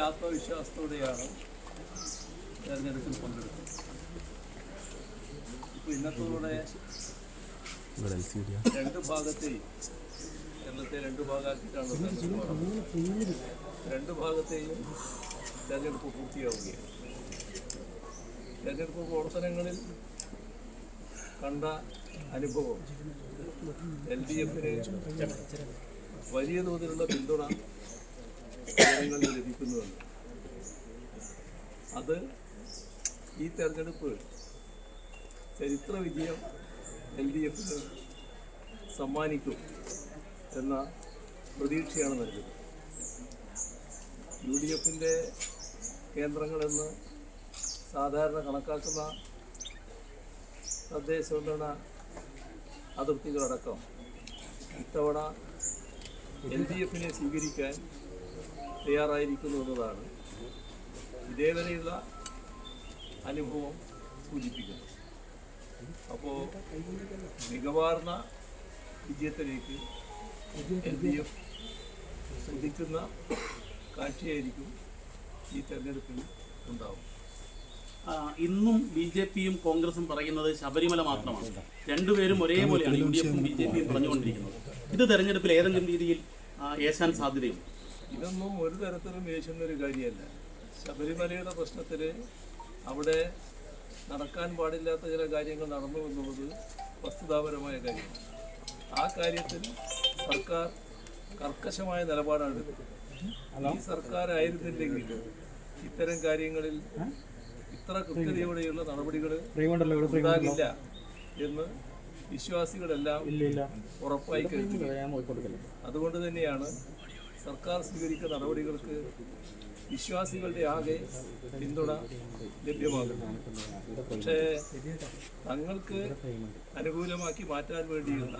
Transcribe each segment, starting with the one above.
ആത്മവിശ്വാസത്തോടെയാണ് തെരഞ്ഞെടുപ്പിൽ പങ്കെടുക്കുന്നത് ഇപ്പൊ ഇന്നത്തോടെ രണ്ട് ഭാഗത്തെയും കേരളത്തെ രണ്ട് ഭാഗമാക്കിയിട്ടാണ്. രണ്ട് ഭാഗത്തെയും തെരഞ്ഞെടുപ്പ് പൂർത്തിയാവുകയാണ് തെരഞ്ഞെടുപ്പ് പ്രവർത്തനങ്ങളിൽ കണ്ട അനുഭവം. എൽ ഡി എഫിന് വലിയ തോതിലുള്ള പിന്തുണ ജനങ്ങളിൽ ലഭിക്കുന്നുണ്ട് അത് ഈ തെരഞ്ഞെടുപ്പ് ചരിത്ര വിജയം എൽ ഡി എഫിന് സമ്മാനിക്കും എന്ന പ്രതീക്ഷയാണ് നൽകുന്നത്. യു ഡി എഫിന്റെ കേന്ദ്രങ്ങളെന്ന് സാധാരണ കണക്കാക്കുന്ന തദ്ദേശ സ്വയംഭരണ അതിർത്തികളടക്കം ഇത്തവണ എൽ ഡി എഫിനെ സ്വീകരിക്കാൻ തയ്യാറായിരിക്കുന്നു എന്നതാണ് ഇതേവരെയുള്ള അനുഭവം സൂചിപ്പിക്കുന്നത്. അപ്പോൾ മികവാർന്ന വിജയത്തിലേക്ക് എൽ ഡി എഫ് ശ്രദ്ധിക്കുന്ന കാഴ്ചയായിരിക്കും ഈ തെരഞ്ഞെടുപ്പിൽ ഉണ്ടാവും ഇന്നും ബി ജെ പിയും കോൺഗ്രസും പറയുന്നത് ശബരിമല മാത്രമാണ്. രണ്ടുപേരും ഒരേപോലെയാണ് യു ഡി എഫും ബി ജെ പിയും പറഞ്ഞുകൊണ്ടിരിക്കുന്നത്. ഇത് തെരഞ്ഞെടുപ്പിൽ ഏതെങ്കിലും രീതിയിൽ ഏശാൻ സാധ്യതയുണ്ട്? ഇതൊന്നും ഒരു തരത്തിലും ഏശുന്ന ഒരു കാര്യമല്ല. ശബരിമലയുടെ പ്രശ്നത്തിൽ അവിടെ നടക്കാൻ പാടില്ലാത്ത ചില കാര്യങ്ങൾ നടന്നു എന്നുള്ളത് വസ്തുതാപരമായ കാര്യമാണ്. ആ കാര്യത്തിൽ സർക്കാർ കർക്കശമായ നിലപാടാണ് എടുത്തത് ഈ സർക്കാരായിരുന്നില്ലെങ്കിൽ ഇത്തരം കാര്യങ്ങളിൽ ഇത്ര കൃത്യതയോടെയുള്ള നടപടികൾ ഉണ്ടാകില്ല എന്ന് വിശ്വാസികളെല്ലാം ഉറപ്പായി കഴിഞ്ഞു അതുകൊണ്ട് തന്നെയാണ് സർക്കാർ സ്വീകരിക്കുന്ന നടപടികൾക്ക് വിശ്വാസികളുടെ ആകെ പിന്തുണ ലഭ്യമാകുന്നത്. പക്ഷേ തങ്ങൾക്ക് അനുകൂലമാക്കി മാറ്റാൻ വേണ്ടിയുള്ള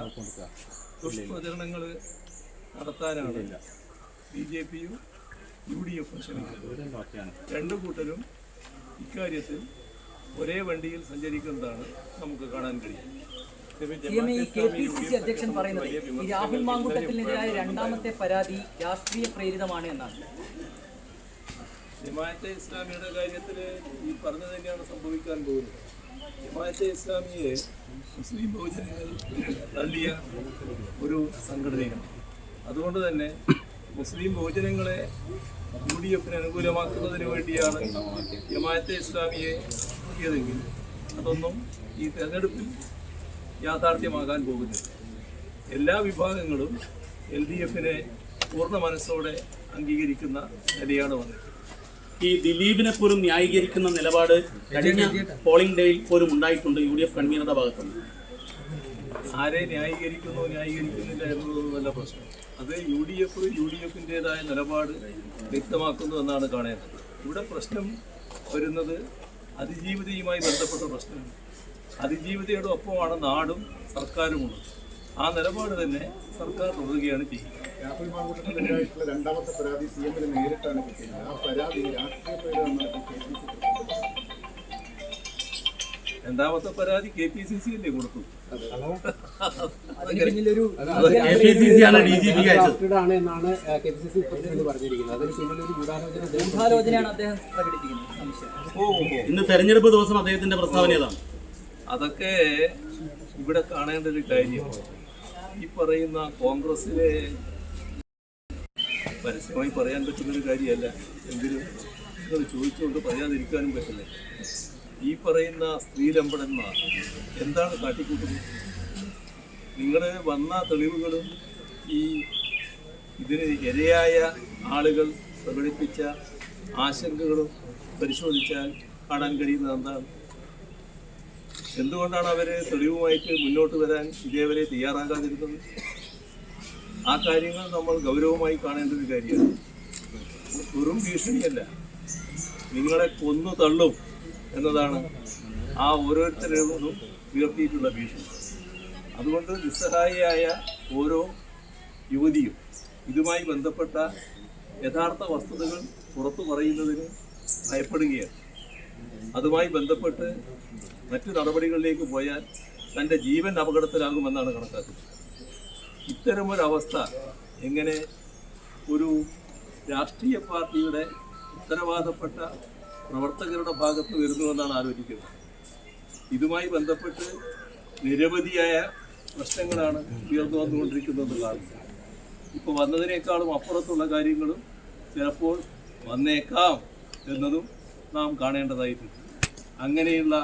ദുഷ്പ്രചരണങ്ങൾ നടത്താനാണ് ബി ജെ പിയും യു ഡി എഫും ശ്രമിക്കുന്നത്. രണ്ടു കൂട്ടരും ഇക്കാര്യത്തിൽ ഒരേ വണ്ടിയിൽ സഞ്ചരിക്കുന്നതാണ് നമുക്ക് കാണാൻ കഴിയും. അധ്യക്ഷൻ പറയുന്നത് ഈ രാഹുൽ മാങ്കുട്ടത്തിനെതിരായ രണ്ടാമത്തെ പരാതി രാഷ്ട്രീയ പ്രേരിതമാണ് എന്നാണ്. ജമാഅത്തെ ഇസ്ലാമിയുടെ കാര്യത്തിൽ ഈ പറഞ്ഞ തന്നെയാണ് സംഭവിക്കാൻ പോകുന്നത്. ജമാഅത്തെ ഇസ്ലാമിയെ മുസ്ലിം ബഹുജനങ്ങൾ തള്ളിയ ഒരു സംഘടനയാണ്. അതുകൊണ്ട് തന്നെ മുസ്ലിം ബഹുജനങ്ങളെ യു ഡി എഫിനെ അനുകൂലമാക്കുന്നതിന് വേണ്ടിയാണ് ജമാഅത്തെ ഇസ്ലാമിയെ നോക്കിയതെങ്കിൽ അതൊന്നും ഈ തെരഞ്ഞെടുപ്പിൽ യാഥാർത്ഥ്യമാകാൻ പോകുന്നില്ല. എല്ലാ വിഭാഗങ്ങളും എൽ ഡി എഫിനെ പൂർണ മനസ്സോടെ അംഗീകരിക്കുന്ന നിലയാണ് വന്നത്. ഈ ദിലീപിനെ പോലും ന്യായീകരിക്കുന്ന നിലപാട് കഴിഞ്ഞ പോളിംഗ് ഡേയിൽ പോലും ഉണ്ടായിട്ടുണ്ട് യു ഡി എഫ് കൺവീനറുടെ ഭാഗത്തുനിന്ന്. ആരെ ന്യായീകരിക്കുന്നു ന്യായീകരിക്കുന്നില്ല എന്നതൊന്നുമല്ല പ്രശ്നം. അത് U D F U D എഫിന്റെതായ നിലപാട് വ്യക്തമാക്കുന്നു എന്നാണ് കാണേണ്ടത്. ഇവിടെ പ്രശ്നം വരുന്നത് അതിജീവിതയുമായി ബന്ധപ്പെട്ട പ്രശ്നമാണ്. അതിജീവിതയുടെ ഒപ്പമാണ് നാടും സർക്കാരുമുള്ളത്. ആ നിലപാട് തന്നെ സർക്കാർ തുടരുകയാണ് ചെയ്യുന്നത്. രാഹുൽ മാങ്കൂട്ടത്തിനെതിരായിട്ടുള്ള രണ്ടാമത്തെ പരാതി സി എമ്മിന് നേരിട്ടാണ് കിട്ടിയത്. ആ പരാതി രാഷ്ട്രീയ പ്രേരിതമെന്നാണ് കെ പി സി രണ്ടാമത്തെ പരാതി കെ പി സി സി അല്ലേ കൊടുത്തു എന്നാണ് K P C C president പറഞ്ഞിരിക്കുന്നത്. അതിന് ഗൂഢാലോചന അദ്ദേഹം പ്രകടിപ്പിക്കുന്നത്. ഇന്ന് തെരഞ്ഞെടുപ്പ് ദിവസം അദ്ദേഹത്തിന്റെ പ്രസ്താവന ഏതാണ്? അതൊക്കെ ഇവിടെ കാണേണ്ട ഒരു കാര്യം. ഈ പറയുന്ന കോൺഗ്രസിലെ പരസ്യമായി പറയാൻ പറ്റുന്ന ഒരു കാര്യമല്ല. എങ്കിലും ചോദിച്ചുകൊണ്ട് പറയാതിരിക്കാനും പറ്റില്ല. ഈ പറയുന്ന സ്ത്രീ സ്ത്രീലമ്പടന്മാർ എന്താണ് കാട്ടിക്കൂട്ടുന്നത്? നിങ്ങളുടെ വന്ന തെളിവുകളും ഈ ഇതിന് ഇരയായ ആളുകൾ പ്രകടിപ്പിച്ച ആശങ്കകളും പരിശോധിച്ചാൽ കാണാൻ കഴിയുന്നത് എന്താണ്? എന്തുകൊണ്ടാണ് അവർ തെളിവുമായിട്ട് മുന്നോട്ട് വരാൻ ഇതേവരെ തയ്യാറാകാതിരുന്നത്? ആ കാര്യങ്ങൾ നമ്മൾ ഗൗരവമായി കാണേണ്ട ഒരു കാര്യമാണ്. വെറും ഭീഷണിയല്ല. നിങ്ങളെ കൊന്നു തള്ളും. എന്നതാണ് ആ ഓരോരുത്തരും ഉയർത്തിയിട്ടുള്ള ഭീഷണി. അതുകൊണ്ട് നിസ്സഹായിയായ ഓരോ യുവതിയും ഇതുമായി ബന്ധപ്പെട്ട യഥാർത്ഥ വസ്തുതകൾ പുറത്തു പറയുന്നതിന് ഭയപ്പെടുകയാണ്. അതുമായി ബന്ധപ്പെട്ട് മറ്റു നടപടികളിലേക്ക് പോയാൽ തന്റെ ജീവൻ അപകടത്തിലാകുമെന്നാണ് കണക്കാക്കുന്നത്. ഇത്തരമൊരവസ്ഥ എങ്ങനെ ഒരു രാഷ്ട്രീയ പാർട്ടിയുടെ ഉത്തരവാദപ്പെട്ട പ്രവർത്തകരുടെ ഭാഗത്ത് വരുന്നുവെന്നാണ് ആലോചിക്കുന്നത്. ഇതുമായി ബന്ധപ്പെട്ട് നിരവധിയായ പ്രശ്നങ്ങളാണ് ഉയർന്നു വന്നുകൊണ്ടിരിക്കുന്നത് എന്നുള്ളതാണ് ഇപ്പോൾ വന്നതിനേക്കാളും അപ്പുറത്തുള്ള കാര്യങ്ങളും ചിലപ്പോൾ വന്നേക്കാം എന്നതും നാം കാണേണ്ടതായിട്ടുണ്ട്. അങ്ങനെയുള്ള